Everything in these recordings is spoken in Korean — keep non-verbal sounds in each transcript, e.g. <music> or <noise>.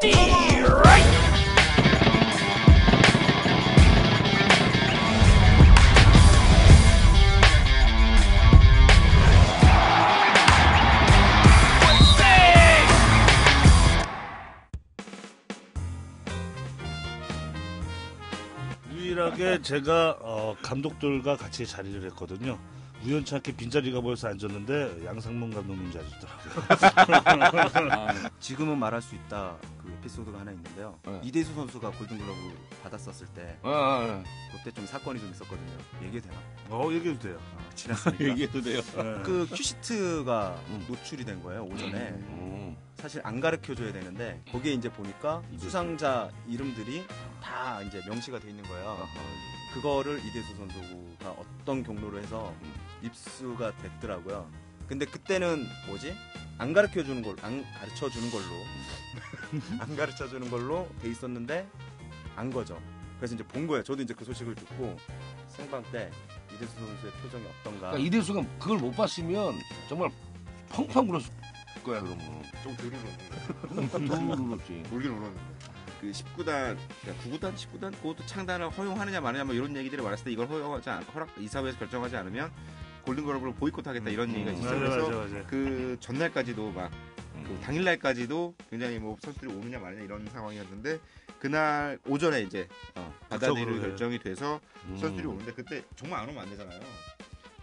Steve. 유일하게 제가 어, 감독들과 같이 자리를 했거든요. 우연찮게 빈자리가 보여서 앉았는데 양상문 감독님 자리더라고요. 지금은 말할 수 있다 그 에피소드가 하나 있는데요. 네. 이대수 선수가 골든글러브 받았었을 때 아, 아, 그때 좀 사건이 좀 있었거든요. 얘기해도 되나? 어, 얘기해도 돼요. 어, 지났으니까. <laughs> 얘기해도 돼요. 네. 그 큐시트가 음. 노출이 된 거예요 오전에. 음. 사실 안 가르쳐 줘야 되는데 거기에 이제 보니까 수상자 이름들이 다 이제 명시가 돼 있는 거예요. 그거를 이대수 선수가 어떤 경로로 해서 입수가 됐더라고요. 근데 그때는 뭐지? 안 가르쳐 주는 걸, 안 가르쳐 주는 걸로, <laughs> 안 가르쳐 주는 걸로 돼 있었는데 안 거죠. 그래서 이제 본 거예요. 저도 이제 그 소식을 듣고 생방 때 이대수 선수의 표정이 어떤가. 그러니까 이대수가 그걸 못 봤으면 정말 펑펑 울었을 거야 그러면. 좀거 너무 울었지. 울긴 울었는데 그 19단, 그러니까 9구단, 19단 그것도 창단을 허용하느냐 마느냐 뭐 이런 얘기들이 많았을 때 이걸 허용하지 않, 허락 이사회에서 결정하지 않으면 골든글러브를 보이콧하겠다 이런 얘기가 맞아, 있어요. 그래서 맞아, 맞아. 그 전날까지도 막 음. 그 당일날까지도 굉장히 뭐 선수들이 오느냐 마느냐 이런 상황이었는데 그날 오전에 이제 어, 받아들일 그쵸, 그러네. 결정이 돼서 음. 선수들이 오는데 그때 정말 안 오면 안 되잖아요.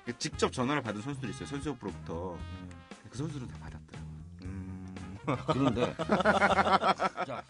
그 직접 전화를 받은 선수들이 있어요. 선수협으로부터 그 선수들은 다 받았더라고요. 음. 그런데 <laughs> 자,